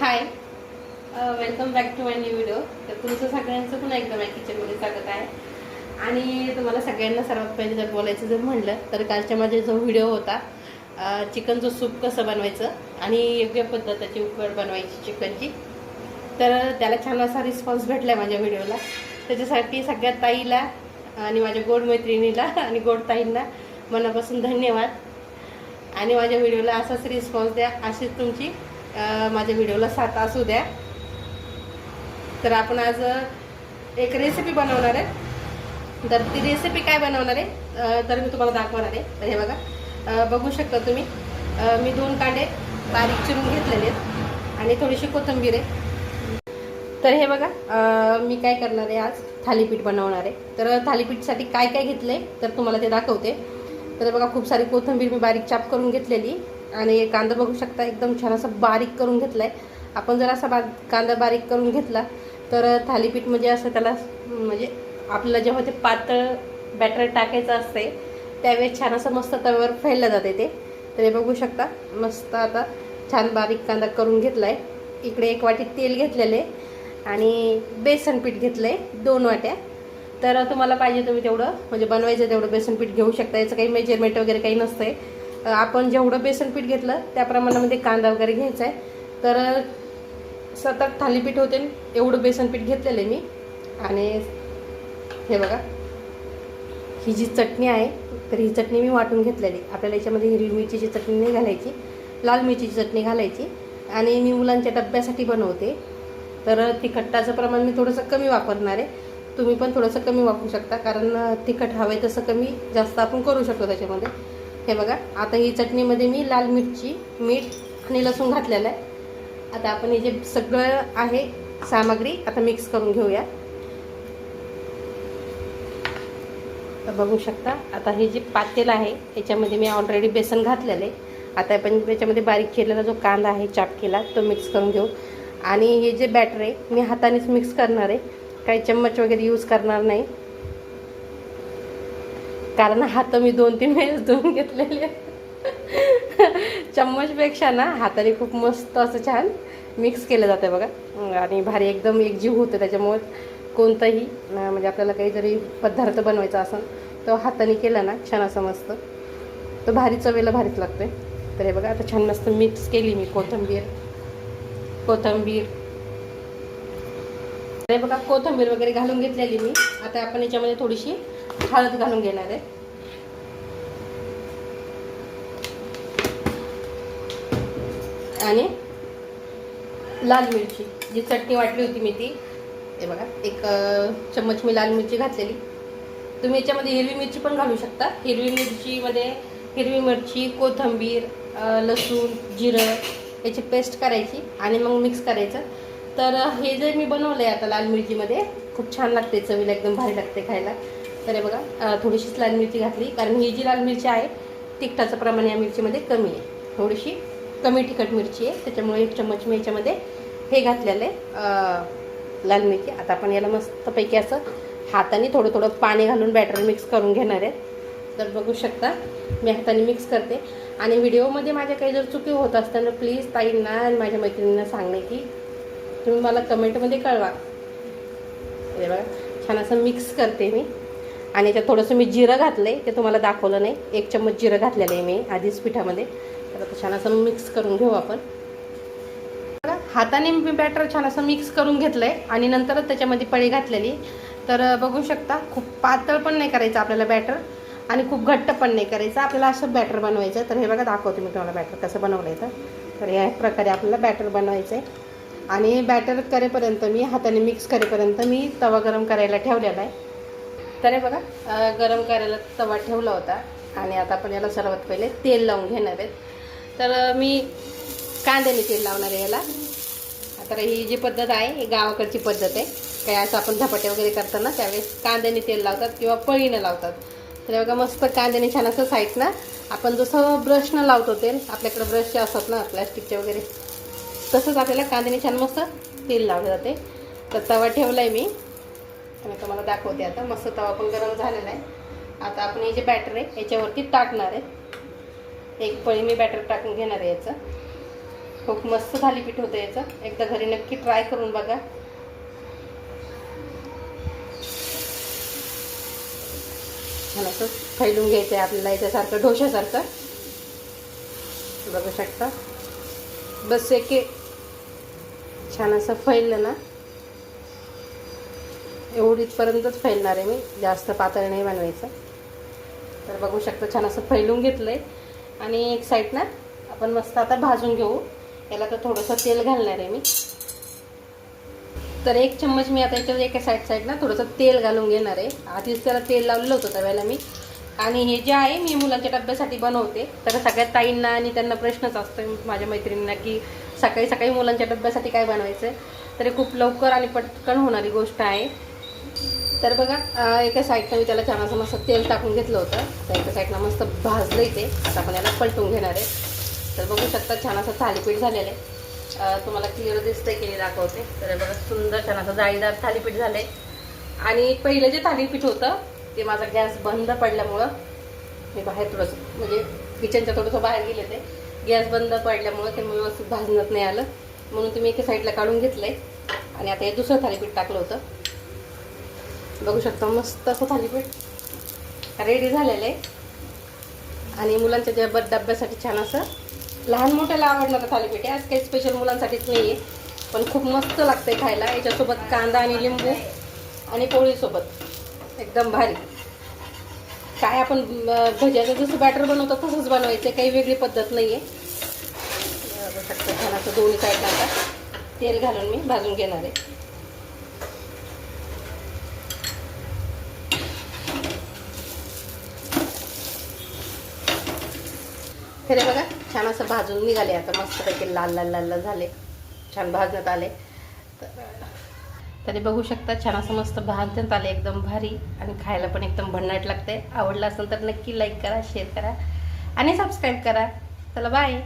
Hi welcome back to my new video तर तुमचं सगळ्यांचं पुन्हा एकदा माझ्या किचनमध्ये स्वागत आहे. आणि तुम्हाला सगळ्यांना सर्वात पहिले जर बोलायचं जर म्हणलं तर कालच्या माझा जो व्हिडिओ होता चिकनचं सूप कसं बनवायचं आणि योग्य पद्धतीची उकड बनवायची चिकनची तर त्याला छान असा रिस्पॉन्स भेटला आहे माझ्या व्हिडिओला त्याच्यासाठी सगळ्या ताईला आणि माझ्या गोड मैत्रिणीला आणि गोड ताईंना मनापासून धन्यवाद. आणि माझ्या व्हिडिओला असाच रिस्पॉन्स द्या. अशीच तुमची माझ्या व्हिडिओला सात असू द्या. तर आपण आज एक रेसिपी बनवणार आहे. तर ती रेसिपी काय बनवणार आहे? तर मी तुम्हाला दाखवणार आहे. तर हे बघा. बघू शकता तुम्ही. मी दोन कांडे बारीक चिरून घेतलेले आहेत आणि थोडीशी कोथिंबीर आहे. तर हे बघा. मी काय करणार आहे आज? थालीपीठ बनवणार आहे. तर थालीपीठसाठी काय काय घेतलं आहे तर तुम्हाला ते दाखवते. तर बघा खूप सारी कोथिंबीर मी बारीक चाप करून घेतलेली. आणि कांदा बघू शकता एकदम छान असा बारीक करून घेतला आहे आपण जर असा बा कांदा बारीक करून घेतला तर थालीपीठ म्हणजे असं त्याला म्हणजे आपल्याला जेव्हा ते पातळ बॅटर टाकायचं असते त्यावेळेस छान असं मस्त तव्यावर फैललं जाते ते. तर हे बघू शकता मस्त आता छान बारीक कांदा करून घेतला आहे इकडे एक वाटी तेल घेतलेले आणि बेसन पीठ घेतलं आहे दोन वाट्या. तर तुम्हाला पाहिजे तुम्ही तेवढं म्हणजे बनवायचं तेवढं बेसन पीठ घेऊ शकता. याचं काही मेजरमेंट वगैरे काही नसतं आहे आपण जेवढं बेसन पीठ घेतलं त्या प्रमाणामध्ये कांदा वगैरे घ्यायचा आहे तर सतत थालीपीठ होते एवढं बेसन पीठ घेतलेलं आहे मी. आणि हे बघा ही जी चटणी आहे तर ही चटणी मी वाटून घेतलेली. आपल्याला याच्यामध्ये हिरवी मिरचीची चटणी नाही घालायची लाल मिरचीची चटणी घालायची. आणि मी मुलांच्या डब्यासाठी बनवते. तर तिखटाचं प्रमाण मी थोडंसं कमी वापरणार आहे. तुम्ही पण थोडंसं कमी वापरू शकता कारण तिखट हवे तसं कमी जास्त आपण करू शकतो त्याच्यामध्ये. हे बघा आता ही चटणीमध्ये मी लाल मिरची मीठ आणि लसूण घातलेलं आहे. आता आपण हे जे सगळं आहे सामग्री आता मिक्स करून घेऊया. बघू शकता आता हे जे पातेल आहे याच्यामध्ये मी ऑलरेडी बेसन घातलेलं आहे. आता आपण याच्यामध्ये बारीक केलेला जो कांदा आहे चाप केला तो मिक्स करून घेऊ. आणि हे जे बॅटर आहे मी हातानेच मिक्स करणार आहे. काही चम्मच वगैरे यूज करणार नाही. कारण हात मी दोन तीन वेळेस धुवून घेतलेले. चम्मचपेक्षा ना हाताने खूप मस्त असं छान मिक्स केलं जातं बघा. आणि भारी एकदम एकजीव होतं त्याच्यामुळे कोणताही म्हणजे आपल्याला काही जरी पदार्थ बनवायचा असेल तो हाताने केला ना छान असं मस्त. तो भारी चवेला भारीच लागते तर हे बघा आता छान मस्त मिक्स केली मी कोथिंबीर. कोथिंबीर. हे बघा कोथिंबीर वगैरे घालून घेतलेली मी. आता आपण याच्यामध्ये थोडीशी हळद घालून घेणार आहे. आणि लाल मिरची जी चटणी वाटली होती मी ती. हे बघा एक चम्मच मी लाल मिरची घातलेली. तुम्ही याच्यामध्ये हिरवी मिरची पण घालू शकता. हिरवी मिरचीमध्ये हिरवी मिरची कोथिंबीर लसूण जिरं याची पेस्ट करायची आणि मग मिक्स करायचं. तर हे जे मी बनवलं आहे आता लाल मिरचीमध्ये खूप छान लागते चवीला एकदम भारी लागते खायला. तर हे बघा थोडीशीच लाल मिरची घातली. कारण ही जी लाल मिरची आहे तिखटाचं प्रमाण या मिरचीमध्ये कमी आहे. थोडीशी कमी तिखट मिरची आहे. त्याच्यामुळे एक चम्मच मी याच्यामध्ये हे घातलेलं आहे. लाल मिरची. आता आपण याला मस्तपैकी असं हाताने थोडं थोडं पाणी घालून बॅटर मिक्स करून घेणार आहे. तर बघू शकता मी हाताने मिक्स करते. आणि व्हिडिओमध्ये माझ्या काही जर चुकी होत असताना प्लीज ताईंना आणि माझ्या मैत्रिणींना सांगणे की तुम्ही मला कमेंटमध्ये कळवा. बघा छान असं मिक्स करते मी. आणि याच्यात थोडंसं मी जिरं घातलं आहे ते तुम्हाला दाखवलं नाही. एक चम्मच जिरं घातलेलं आहे मी आधीच पिठामध्ये. तर आता छान असं मिक्स करून घेऊ आपण. हाताने मी बॅटर छान असं मिक्स करून घेतलं आहे आणि नंतरच त्याच्यामध्ये पळी घातलेली. तर बघू शकता खूप पातळ पण नाही करायचं आपल्याला बॅटर आणि खूप घट्ट पण नाही करायचं. आपल्याला असं बॅटर बनवायचं. तर हे बघा दाखवते मी तुम्हाला बॅटर कसं बनवलं आहे तर. तर या प्रकारे आपल्याला बॅटर बनवायचं आहे आणि बॅटर करेपर्यंत मी हाताने मिक्स करेपर्यंत मी तवा गरम करायला ठेवलेला आहे. तर हे बघा गरम करायला तवा ठेवला होता आणि आता आपण याला सर्वात पहिले तेल लावून घेणार आहेत. तर मी कांद्याने तेल लावणार आहे याला. तर ही जी पद्धत आहे ही गावाकडची पद्धत आहे. काही असं आपण झपाटे वगैरे करताना त्यावेळेस कांद्याने तेल लावतात किंवा पळीनं लावतात. तर बघा मस्त कांद्याने छान असं साईडनं आपण जसं ब्रशनं लावतो तेल आपल्याकडे ब्रशचे असतात ना प्लॅस्टिकचे वगैरे तसंच आपल्याला कांद्याने छान मस्त तेल लावले जाते. तर तवा ठेवला आहे मी. मी तुम्हाला दाखवते आता. मस्त तवा पण गरम झालेला आहे. आता आपण हे जे बॅटर आहे याच्यावरती टाकणार आहे. एक पळी मी बॅटर टाकून घेणार आहे याचं. खूप मस्त थालीपीठ होतं याचं. एकदा घरी नक्की ट्राय करून बघा. छान असं फैलून घ्यायचं आहे आपल्याला याच्यासारखं ढोशासारखं बघू शकता. बस एक छान असं फैललं ना. एवढीपर्यंतच फैलणार आहे मी. जास्त पातळ नाही बनवायचं. तर बघू शकता छान असं फैलून घेतलं आहे आणि एक साईडनं आपण मस्त आता भाजून घेऊ. याला तर थोडंसं तेल घालणार आहे मी. तर एक चम्मच मी आता याच्यावर एका साईड साईडला थोडंसं तेल घालून घेणार आहे. आधीच त्याला तेल लावलेलं होतं त्यावेळेला मी. आणि हे जे आहे मी मुलांच्या डब्यासाठी बनवते. तर सगळ्या ताईंना आणि त्यांना प्रश्नच असतो माझ्या मैत्रिणींना की सकाळी सकाळी मुलांच्या डब्यासाठी काय बनवायचं तरी तर हे खूप लवकर आणि पटकन होणारी गोष्ट आहे. तर बघा एका साईडनं मी त्याला छान असं मस्त तेल टाकून घेतलं होतं. तर एका साईडनं मस्त भाजलं इथे. आता आपण याला पलटून घेणार आहे. तर बघू शकता छान असं थालीपीठ झालेलं आहे. तुम्हाला क्लिअर दिसतंय की नाही दाखवते. तर बघा सुंदर छान असं जाळीदार थालीपीठ झालं आहे आणि पहिलं जे थालीपीठ होतं ते माझा गॅस बंद पडल्यामुळं मी बाहेर थोडंसं म्हणजे किचनच्या थोडंसं बाहेर गेले ते. गॅस बंद पडल्यामुळं ते व्यवस्थित भाजण्यात नाही आलं. म्हणून तुम्ही एका साईडला काढून घेतलंय. आणि आता हे दुसरं थालीपीठ टाकलं होतं. बघू शकता मस्त असं थालीपीठ रेडी झालेलं. आहे आणि मुलांच्या ज्या ब- डब्यासाठी छान असं लहान मोठ्याला आवडणारं थालीपीठ. आहे आज काही स्पेशल मुलांसाठीच नाही आहे पण खूप मस्त लागतं आहे खायला. याच्यासोबत कांदा आणि लिंबू आणि पोळीसोबत. एकदम भारी. काय आपण भज्याचं जसं बॅटर बनवतो तसंच बनवायचं. काही वेगळी पद्धत नाही आहे छान असं दोन्ही साईडला आता तेल घालून मी भाजून घेणार आहे. खरे बघा छान असं भाजून निघाले आता मस्तपैकी लाल लाल लाल लाल झाले. छान भाजण्यात आले. तर तरी बघू शकता छान असं मस्त भाजण्यात आले एकदम भारी आणि खायला पण एकदम भन्नाट लागते आवडलं असेल तर नक्की लाईक करा शेअर करा आणि सबस्क्राईब करा. चला बाय